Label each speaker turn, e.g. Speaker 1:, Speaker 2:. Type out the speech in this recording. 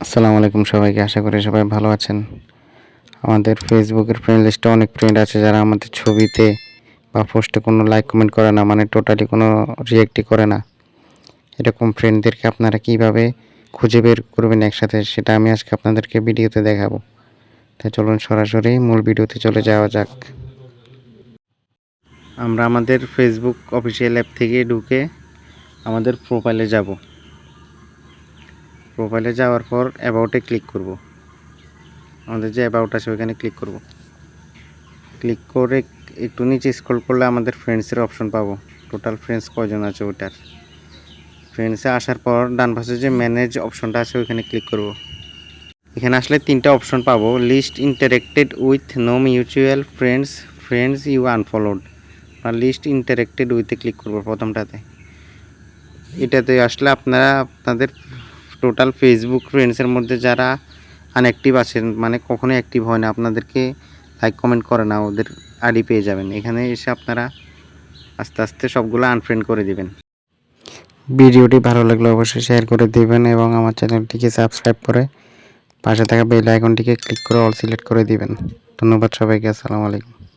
Speaker 1: আসসালামু আলাইকুম সবাইকে, আশা করি সবাই ভালো আছেন। আমাদের ফেসবুকের ফ্রেন্ড লিস্টে অনেক ফ্রেন্ড আছে যারা আমাদের ছবিতে বা পোস্টে কোনো লাইক কমেন্ট করে না মানে টোটালি কোনো রিয়েক্টই করে না। এরকম ফ্রেন্ডদেরকে আপনারা কীভাবে খুঁজে বের করবেন একসাথে, সেটা আমি আজকে আপনাদেরকে ভিডিওতে দেখাবো। তাই চলুন সরাসরি মূল ভিডিওতে চলে যাওয়া যাক। আমরা আমাদের ফেসবুক অফিসিয়াল অ্যাপ থেকে ঢুকে আমাদের প্রোফাইলে যাব। প্রোফাইলে যাওয়ার পর অ্যাবাউটে ক্লিক করব। আমাদের যে অ্যাবাউট আছে ওইখানে ক্লিক করব। ক্লিক করে একটু নিচে স্ক্রল করলে আমাদের ফ্রেন্ডসের অপশন পাবো। টোটাল ফ্রেন্ডস কয়জন আছে ওটার ফ্রেন্ডসে আসার পর ডান পাশে যে ম্যানেজ অপশনটা আছে ওইখানে ক্লিক করব। এখানে আসলে তিনটা অপশন পাবো। Least interacted with no mutual friends friends you unfollowed R list interacted উইথে ক্লিক করব প্রথমটাতে। এটাতে আসলে আপনারা, আপনাদের টোটাল ফেসবুক ফ্রেন্ডসের মধ্যে যারা আনঅ্যাক্টিভ আছেন মানে কখনোই অ্যাক্টিভ হয় না, আপনাদেরকে লাইক কমেন্ট করে না, ওদের আইডি পেয়ে যাবেন। এখানে এসে আপনারা আস্তে আস্তে সবগুলো আনফ্রেন্ড করে দিবেন। ভিডিওটি ভালো লাগলে অবশ্যই শেয়ার করে দিবেন এবং আমার চ্যানেলটিকে সাবস্ক্রাইব করে পাশে থাকা বেল আইকনটিকে ক্লিক করে অল সিলেক্ট করে দিবেন। ধন্যবাদ সবাইকে, আসসালামু আলাইকুম।